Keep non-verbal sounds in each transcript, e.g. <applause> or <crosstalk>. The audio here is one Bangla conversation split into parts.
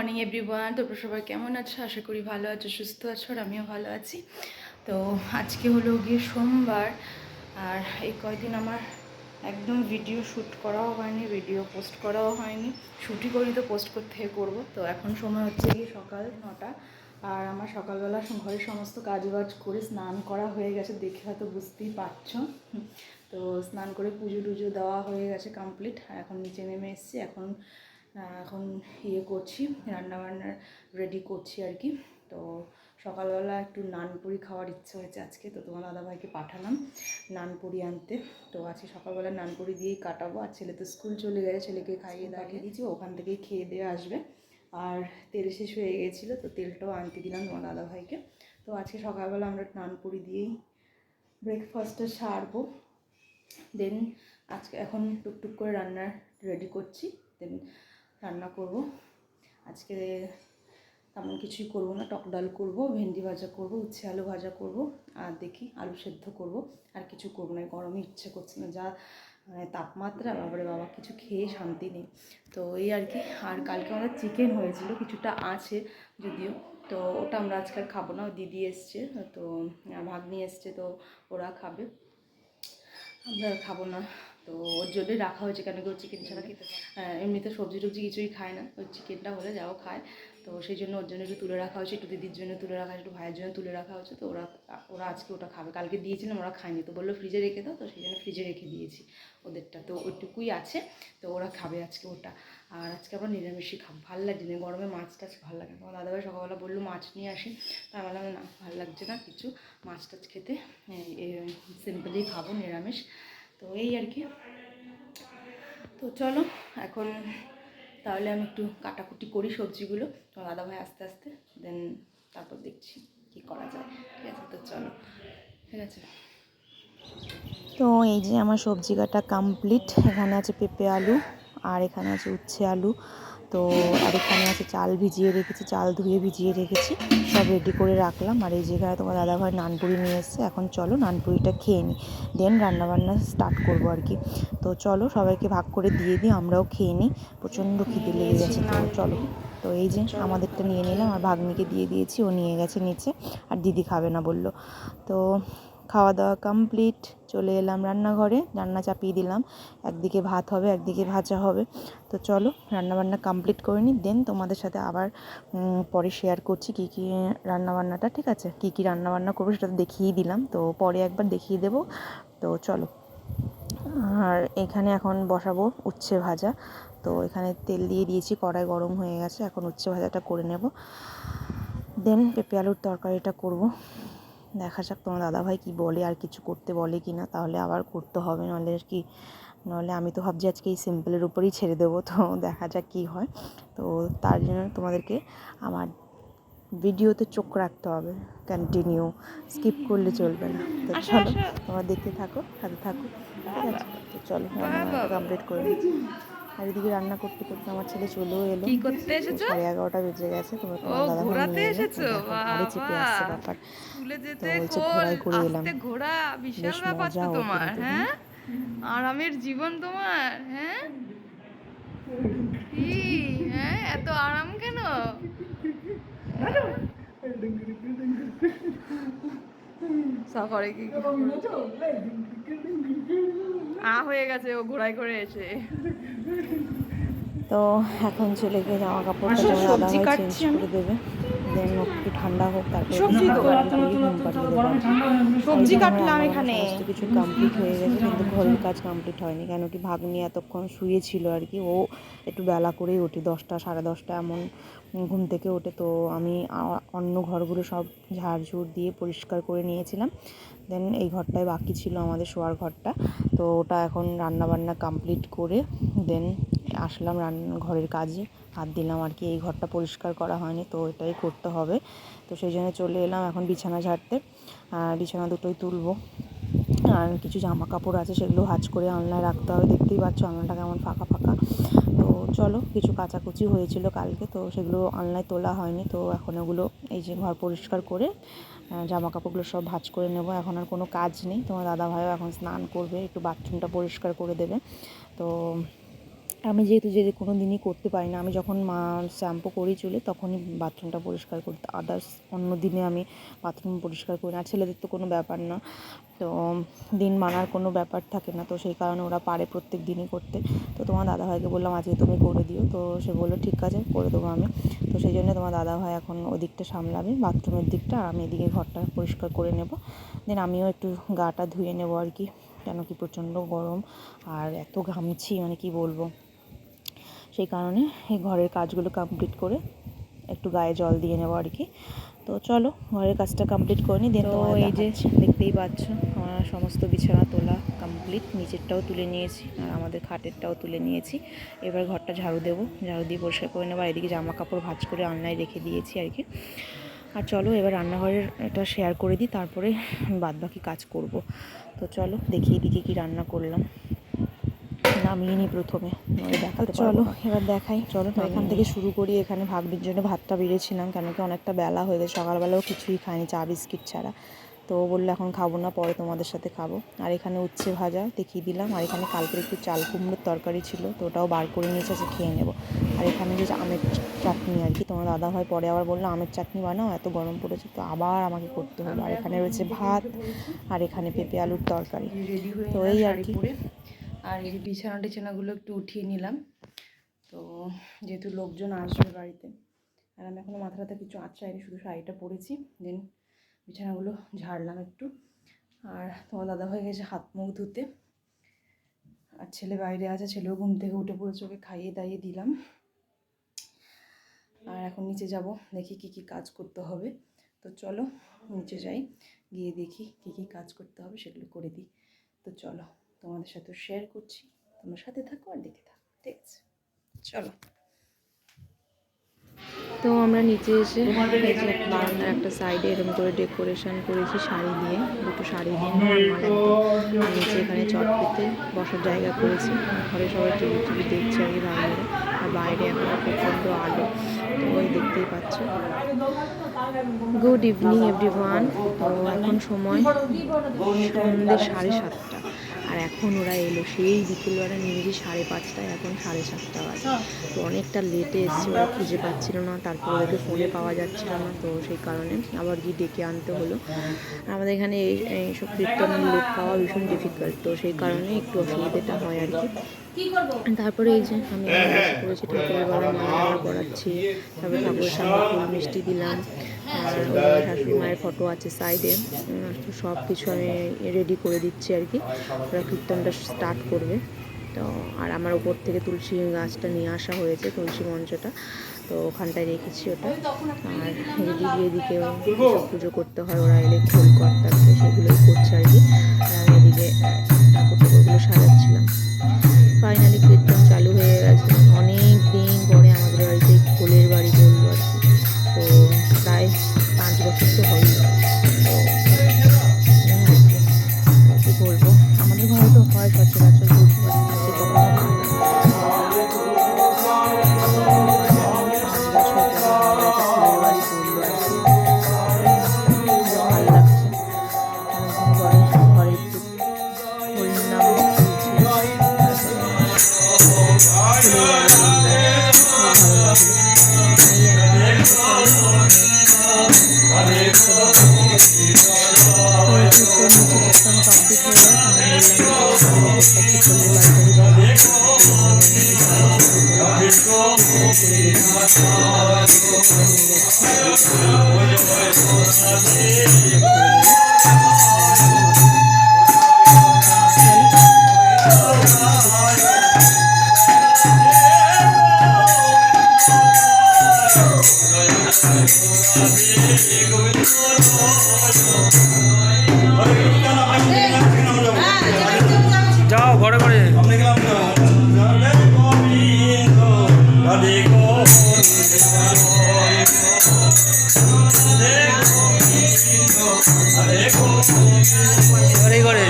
মর্নিং এভরিওয়ান তোমরা সবাই কেমন আছো? আশা করি ভালো আছো, সুস্থ আছো, আর আমিও ভালো আছি। তো আজকে হলো গিয়ে সোমবার, আর এই কয়দিন আমার একদম ভিডিও শ্যুট করাও হয়নি ভিডিও পোস্ট করাও হয়নি। শ্যুটই করি তো পোস্ট করতে করব। তো এখন সময় হচ্ছে গিয়ে সকাল নটা, আর আমার সকালবেলা ঘরের সমস্ত কাজবাজ করে স্নান করা হয়ে গেছে, দেখে হয়তো বুঝতেই পারছ। তো স্নান করে পুজো টুজো দেওয়া হয়ে গেছে কমপ্লিট এখন নিচে নেমে এসেছি। এখন এখন ইয়ে করছি রান্নাবান্নার রেডি করছি আর কি। তো সকালবেলা একটু নানপুরি খাওয়ার ইচ্ছে হয়েছে আজকে তো তোমার দাদাভাইকে পাঠালাম নানপুরি আনতে। তো আজকে সকালবেলা নানপুরি দিয়েই কাটাবো আর ছেলে তো স্কুল চলে গেছে ছেলেকে খাইয়ে দাঁড়িয়ে দিয়েছি ওখান থেকেই খেয়ে দিয়ে আসবে। আর তেল শেষ হয়ে গেছিল তো তেলটাও আনতে দিলাম তোমার দাদাভাইকে। তো আজকে সকালবেলা আমরা নানপুরি দিয়েই ব্রেকফাস্টটা সারবো। দেন আজকে এখন টুকটুক করে রান্নার রেডি করছি। দেন রান্না করব। আজকে তেমন কিছুই করব না, টক ডাল করব, ভেন্ডি ভাজা করব, উচ্ছে আলু ভাজা করব, আর দেখি আলু সেদ্ধ করব। আর কিছু করব না, গরমে ইচ্ছে করছে না, যা মানে তাপমাত্রা, বাবারে বাবা, কিছু খেয়ে শান্তি নেই। তো এই আর কি, আর কালকে আমাদের চিকেন হয়েছিল, কিছুটা আছে যদিও, তো ওটা আমরা আজকে আর খাব না, দিদি এসছে, তো ভাগ্নি এসছে, তো ওরা খাবে। আমরা খাব না। তো ওর জন্যই রাখা হয়েছে কেন কি ও চিকেন ছাড়া খেতে হ্যাঁ, এমনিতে সবজি টবজি কিছুই খায় না ওই চিকেনটা হলে যাও খায়। তো সেই জন্য ওর জন্য একটু তুলে রাখা হয়েছে একটু দিদির জন্য তুলে রাখা হয়েছে একটু ভাইয়ের জন্য তুলে রাখা হয়েছে। তো ওরা ওরা আজকে ওটা খাবে। কালকে দিয়েছিলাম ওরা খায়নি। তো বলল ফ্রিজে রেখে দাও তো সেই জন্য ফ্রিজে রেখে দিয়েছি ওদেরটা। তো ওইটুকুই আছে তো ওরা খাবে আজকে ওটা। আর আজকে আমরা নিরামিষই খাব। ভালো লাগছে না গরমে মাছ টাছ ভালো লাগে না। দাদাভাই সকালবেলা বলল মাছ নিয়ে আসি। তা আমি বললাম না ভালো লাগছে না কিছু। মাছ টাছ খেতে সিম্পলি খাব নিরামিষ। তো এই আর কি। তো চলো, এখন তাহলে আমি একটু কাটাকুটি করি সবজিগুলো। তোমার দাদাভাই আস্তে আস্তে দেন তারপর দেখছি কি করা যায়। ঠিক আছে, তো চলো, ঠিক আছে। তো এই যে আমার সবজি কাটা কমপ্লিট এখানে আছে পেঁপে আলু আর এখানে আছে উচ্ছে আলু। তো আর এখানে আছে চাল ভিজিয়ে রেখেছি, চাল ধুয়ে ভিজিয়ে রেখেছি। সব রেডি করে রাখলাম। আর এই জায়গায় তোমার দাদাভাই নানপুরি নিয়ে এসছে। এখন চলো নানপুরিটা খেয়ে নিই দেন রান্নাবান্না স্টার্ট করব আর কি। তো চলো সবাইকে ভাগ করে দিয়ে দিই, আমরাও খেয়ে নিই প্রচণ্ড খিদে লেগে গেছে তো চলো। তো এই যে আমাদেরটা নিয়ে নিলাম, আর ভাগ্নিকে দিয়ে দিয়েছি, ও নিয়ে গেছে নিচে। আর দিদি খাবে না বলল। তো খাওয়া দাওয়া কমপ্লিট চলে এলাম রান্নাঘরে, রান্না চাপিয়ে দিলাম। একদিকে ভাত হবে, একদিকে ভাজা হবে। তো চলো, রান্নাবান্না কমপ্লিট করে নিই দেন তোমাদের সাথে আবার পরে শেয়ার করছি কী কী রান্নাবান্নাটা, ঠিক আছে? কী কী রান্নাবান্না করব সেটা দেখিয়ে দিলাম। তো পরে একবার দেখিয়ে দেবো। তো চলো। আর এখানে এখন বসাবো উচ্ছে ভাজা। তো এখানে তেল দিয়ে দিয়েছি, কড়াই গরম হয়ে গেছে। এখন উচ্ছে ভাজাটা করে নেব। দেন পেঁপে আলুর তরকারিটা করব। দেখা যাক তোমার দাদাভাই কি বলে আর কিছু করতে বলে কি না তাহলে আবার করতে হবে নাহলে আর কি নাহলে আমি তো ভাবছি আজকে এই সিম্পলের উপরেই ছেড়ে দেবো তো দেখা যাক কী হয়। তো তার জন্য তোমাদেরকে আমার ভিডিওতে চোখ রাখতে হবে কন্টিনিউ স্কিপ করলে চলবে না। তো চলো। তোমরা দেখতে থাকো সাথে থাকো ঠিক আছে? তো চলো কমপ্লিট করে নিই। আর এদিকে রান্না করতে করতে আমার ছেলে চলেও এলো। কি করতে এসেছ? সাড়ে এগারোটা বেজে গেছে তোমার ও, তোমার দাদা ঘোরাতে এসেছ? ঘাড়ে চেপে আসছে। ব্যাপার। স্কুলে যেতে ঘোড়ায় করে এলাম। আস্তে ঘোড়া বিশাল ব্যাপার তো তোমার হ্যাঁ? আরামের জীবন তোমার হ্যাঁ? কি হ্যাঁ? এত আরাম কেন? সকালে কি আ হয়ে গেছে ও ঘোড়ায় করে এসে। <laughs> তো এখন চলে গিয়ে জামা কাপড় সবজি কাটছি দেবে। দেন একটু ঠান্ডা হোক তারপরে সবজি কাটলাম এখানে। কিছু কমপ্লিট হয়ে গেছে কিন্তু ঘরের কাজ কমপ্লিট হয়নি কেন কি ভাগ্নি এতক্ষণ শুয়েছিল আর কি। ও একটু বেলা করেই ওঠে দশটা সাড়ে দশটা এমন ঘুম থেকে ওঠে। তো আমি অন্য ঘরগুলো সব ঝাড়ঝুড় দিয়ে পরিষ্কার করে নিয়েছিলাম। দেন এই ঘরটায় বাকি ছিল আমাদের শোয়ার ঘরটা। তো ওটা এখন রান্না বান্না কমপ্লিট করে দেন আসলাম রান্না ঘরের কাজে। হাত দিলাম আর কি, এই ঘরটা পরিষ্কার করা হয়নি, তো এটাই করতে হবে। তো সেই জন্য চলে এলাম এখন বিছানা ঝাড়তে। আর বিছানা দুটোই তুলবো। আর কিছু জামা কাপড় আছে, সেগুলো ভাঁজ করে আলনায় রাখতে হবে। দেখতেই পাচ্ছ আলনাটা কেমন ফাঁকা ফাঁকা। তো চলো, কিছু কাচাকুচি হয়েছিল কালকে, তো সেগুলো আলনায় তোলা হয়নি। তো এখন ওগুলো এই যে ঘর পরিষ্কার করে জামা কাপড়গুলো সব ভাঁজ করে নেব। এখন আর কোনো কাজ নেই। তোমার দাদা ভাইও এখন স্নান করবে, একটু বাথরুমটা পরিষ্কার করে দেবে। তো আমি যেহেতু যে কোনো দিনই করতে পারি না, আমি যখন মা শ্যাম্পু করি চুলে তখনই বাথরুমটা পরিষ্কার করতে আদার্স অন্য দিনে আমি বাথরুম পরিষ্কার করি না ছেলেদের তো কোনো ব্যাপার না। তো দিন মানার কোনো ব্যাপার থাকে না, তো সেই কারণে ওরা পারে প্রত্যেক দিনই করতে। তো তোমার দাদাভাইকে বললাম, আজকে তুমি করে দিও। তো সে বলল, ঠিক আছে, করে দেবো আমি। তো সেই জন্য তোমার দাদাভাই এখন ওদিকটা সামলাবে, বাথরুমের দিকটা, আর আমি এদিকে ঘরটা পরিষ্কার করে নেব। দেন আমিও একটু গাটা ধুয়ে নেব আর কি, কেন কি প্রচণ্ড গরম, আর এত ঘামছি মানে কি বলব? সেই কারণে এই ঘরের কাজগুলো কমপ্লিট করে একটু গায়ে জল দিয়ে নেব আর কি। তো চলো ঘরের কাজটা কমপ্লিট করে নিই দেন তো এই যে দেখতেই পাচ্ছ আমার সমস্ত বিছানা তোলা কমপ্লিট নিচেরটাও তুলে নিয়েছি আর আমাদের খাটেরটাও তুলে নিয়েছি। এবার ঘরটা ঝাড়ু দেবো ঝাড়ু দিয়ে পরিষ্কার করে নেব আর এদিকে জামা কাপড় ভাঁজ করে আলনায় রেখে দিয়েছি আর কি। আর চলো এবার রান্নাঘরের এটা শেয়ার করে দিই তারপরে বাদ বাকি কাজ করব। তো চলো দেখি এদিকে কি রান্না করলাম। নামিয়ে নিই প্রথমে চলো এবার দেখাই। চলো তো এখান থেকে শুরু করি এখানে ভাগ্নির জন্য ভাতটা বেড়েছিলাম কেন কি অনেকটা বেলা হয়ে গেছে সকালবেলাও কিছুই খাইনি চা বিস্কিট ছাড়া। তো বলল এখন খাব না পরে তোমাদের সাথে খাব। আর এখানে উচ্ছে ভাজা দেখিয়ে দিলাম আর এখানে কালকের একটু চাল কুমড়োর তরকারি ছিল তো ওটাও বার করে নিয়েছে যে খেয়ে নেব। আর এখানে যে আমের চাটনি আর কি তোমার দাদা ভাই পরে আবার বলল আমের চাটনি বানাও এত গরম পড়েছে। তো আবার আমাকে করতে হবে আর এখানে রয়েছে ভাত আর এখানে পেঁপে আলুর তরকারি। তো এই আর কি। আর এই যে বিছানা টিছানাগুলো একটু উঠিয়ে নিলাম। তো যেহেতু লোকজন আসবে বাড়িতে, আর আমি এখনও মাথাটাতে কিছু আঁচড়াইনি, শুধু শাড়িটা পরেছি। দেন বিছানাগুলো ঝাড়লাম একটু। আর তোমার দাদা হয়ে গেছে হাত মুখ ধুতে। আর ছেলে বাইরে আছে, ছেলেও ঘুম থেকে উঠে পড়েছে, ওকে খাইয়ে দাইয়ে দিলাম। আর এখন নিচে যাব, দেখি কি কি কাজ করতে হবে। তো চলো নিচে যাই, গিয়ে দেখি কি কি কাজ করতে হবে, সেগুলো করে দিই। তো চলো। তোমাদের সাথে শেয়ার করছি। তোমরা সাথে থাকো আর দেখতে থাকো, ঠিক আছে? চলো। তো আমরা নিচে এসে বারান্দার একটা সাইডে এরকম করে ডেকোরেশন করেছি শাড়ি দিয়ে, দুটো শাড়ি দিয়ে নিচে এখানে চট পেতে বসার জায়গা করেছি। ঘরে সবাই টিভি টিভি দেখছে আর বাইরে আর বাইরে এখন প্রচণ্ড আলো, তো ওই দেখতেই পাচ্ছ। গুড ইভিনিং এভরিওয়ান তো এখন সময় সন্ধ্যে সাড়ে সাতটা। এখন ওরা এলো, সেই বিকেলবেলা নেমেছি সাড়ে পাঁচটায়, এখন সাড়ে সাতটা বাজে। তো অনেকটা লেটে এসেছি, ওরা খুঁজে পাচ্ছিল না, তারপর ওদেরকে ফোনে পাওয়া যাচ্ছিল না, তো সেই কারণে আবার গিয়ে ডেকে আনতে হলো। আমাদের এখানে এই এইসব কীর্তনের লোক পাওয়া ভীষণ ডিফিকাল্ট তো সেই কারণে একটু অসুবিধাটা হয় আর কি। তারপরে এই যে আমি করেছি ঠাকুরের মালা টালা পরাচ্ছি তারপরে ঠাকুরের সামনে মিষ্টি দিলাম। শাশুড়ি মায়ের ফটো আছে সাইডে সব কিছু আমি রেডি করে দিচ্ছি আর কি। ওরা কীর্তনটা স্টার্ট করবে। তো আর আমার ওপর থেকে তুলসী গাছটা নিয়ে আসা হয়েছে তুলসী মঞ্চটা। তো ওখানটায় রেখেছি ওটা। আর এদিকে এদিকে পুজো করতে হয় ওরা এলে ফুল কর্তাকে সেগুলোই করছে আর কি। আর এদিকে আমাদের ঘরে তো হয় সচরাচর বুঝতে পারছি যাও ঘরে ঘরে। ঘরে ঘরে।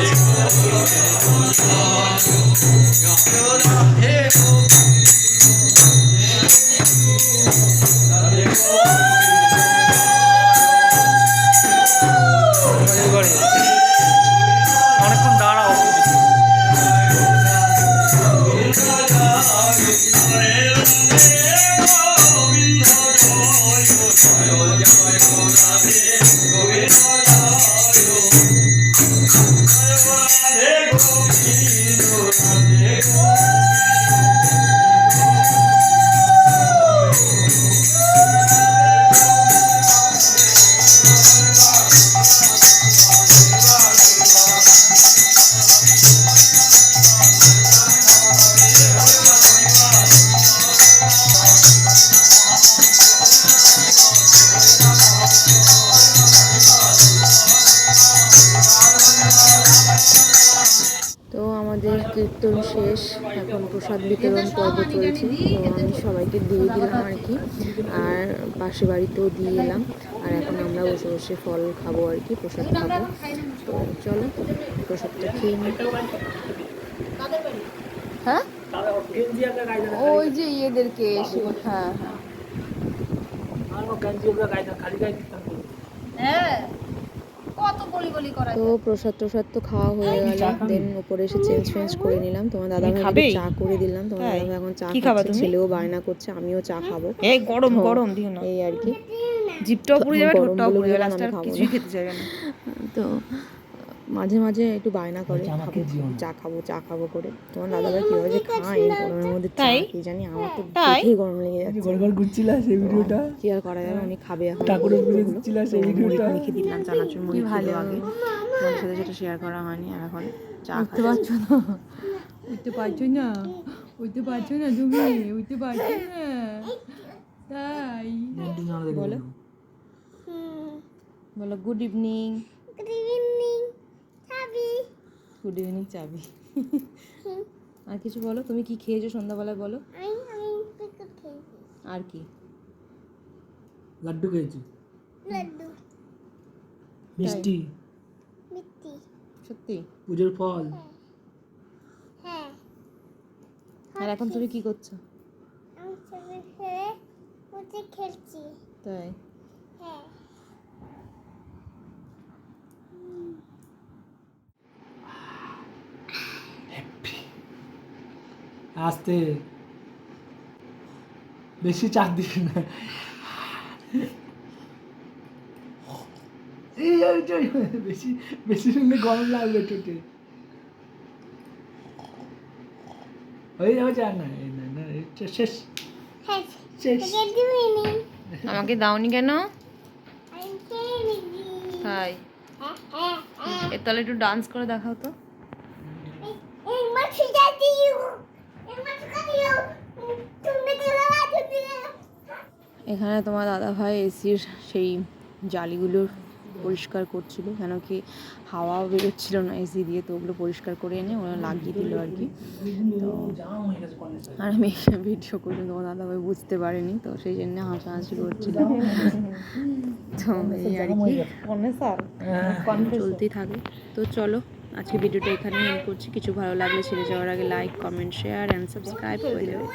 কীর্তন শেষ, এখন প্রসাদ বিতরণ পর্ব চলছে। তো আমি সবাইকে দিয়ে দিলাম আর কি। আর পাশে বাড়িতেও দিয়ে এলাম। আর এখন আমরা বসে বসে ফল খাব আর কি, প্রসাদ খাব। তো চলো, প্রসাদটা খেয়ে নিই। হ্যাঁ? ওই যে ইয়েদেরকে হ্যাঁ। হ্যাঁ। তো প্রসাদ প্রসাদ তো খাওয়া হয়ে গেল। দেন উপরে এসে চেঞ্জ ফেঞ্জ করে নিলাম। তোমার দাদা ভাই চা করে দিলাম। তোমার দাদা ভাই এখন চা খাচ্ছে ছেলেও বায়না করছে আমিও চা খাব। এই গরম গরম দিও না। এই আর কি। জিপটাও পুড়ে যাবে ঠোঁটটাও পুড়ে যাবে লাস্ট আর খাব কিছুই খেতে চাইবে না। তো মাঝে মাঝে একটু বায়না করে চা খাব চা খাব করে। তোমার দাদা ভাই কীভাবে যে খায় এই গরমের মধ্যে চা কি জানি আমার তো? দেখেই গরম লেগে যাচ্ছে। ঘর ঘুরছিলা সেই ভিডিওটা? কি আর করা যাবে? উনি খাবে এখন ঠাকুরের পুজো দিচ্ছিলা সেই ভিডিওটা? লিখে দিলাম চানাচুর মুড়ি ভালো? আগে। তোমার সাথে সেটা শেয়ার করা হয়নি আর এখন চা উঠতে পারছ না। উঠতে পারছ না? উঠতে পারছ না তুমি? উঠতে পারছ না? তাই। বলো। বলো গুড ইভিনিং গুড ইভিনিং চাবি আর কিছু বলো? তুমি কি খেয়েছো সন্ধ্যাবেলায় বলো? আর কি? লাড্ডু খেয়েছি? মিষ্টি? সত্যি? পুজোর ফল? হ্যাঁ। আর এখন তুমি কি করছ? খেলছি। তাই? হ্যাঁ। আসতে বেশি চাপ দিস না। বেশি বেশি শুনলে গরম লাগবে ঠোঁটে হয়ে যাবে চা না এই না না শেষ হ্যাঁ শেষ। আমাকে দাওনি কেন? তাই। হ্যাঁ হ্যাঁ এর তাহলে একটু ডান্স করে দেখাও তো এই মাছ যা দিও এই মাছ কা দিও তুমি চলে আসবে এখানে তোমার দাদা ভাই এসির সেই জালিগুলো পরিষ্কার করছিল কেন কি হাওয়া বেরোচ্ছিল না এসি দিয়ে, তো ওগুলো পরিষ্কার করে এনে ওরা লাগিয়ে দিল আর কি। তো আর আমি ভিডিও করছি তোমার দাদা ভাই বুঝতে পারেনি, তো সেই জন্য হাসাহাসি করছিল তো এই আর কি। চলতেই থাকে। তো চলো, আজকে ভিডিওটা এখানে এন্ড করছি। কিছু ভালো লাগলে ছেড়ে যাওয়ার আগে like comment share and subscribe করে দেবে।